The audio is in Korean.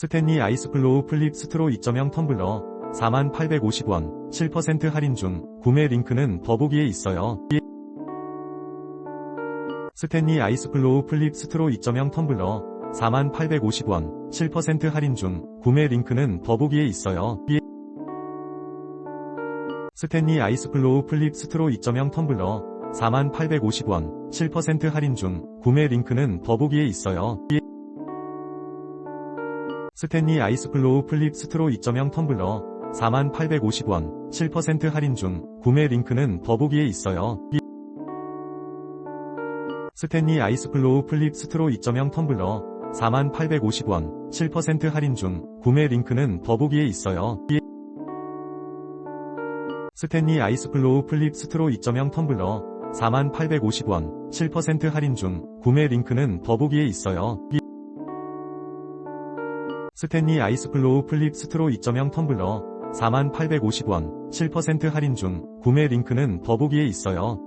스탠리 아이스플로우 플립 스트로 2.0 텀블러 4850원 7% 할인 중 구매 링크는 더보기에 있어요. 스탠리 아이스플로우 플립 스트로 2.0 텀블러 4850원 7% 할인 중 구매 링크는 더보기에 있어요. 스탠리 아이스플로우 플립 스트로 2.0 텀블러 4850원 7% 할인 중 구매 링크는 더보기에 있어요. 스탠리 아이스플로우 플립 스트로 2.0 텀블러 4850원 7% 할인 중 구매 링크는 더보기에 있어요. 스탠리 아이스플로우 플립 스트로 2.0 텀블러 4850원 7% 할인 중 구매 링크는 더보기에 있어요. 스탠리 아이스플로우 플립 스트로 2.0 텀블러 4850원 7% 할인 중 구매 링크는 더보기에 있어요. 스탠리 아이스플로우 플립 스트로 2.0 텀블러 4850원 7% 할인 중 구매 링크는 더보기에 있어요.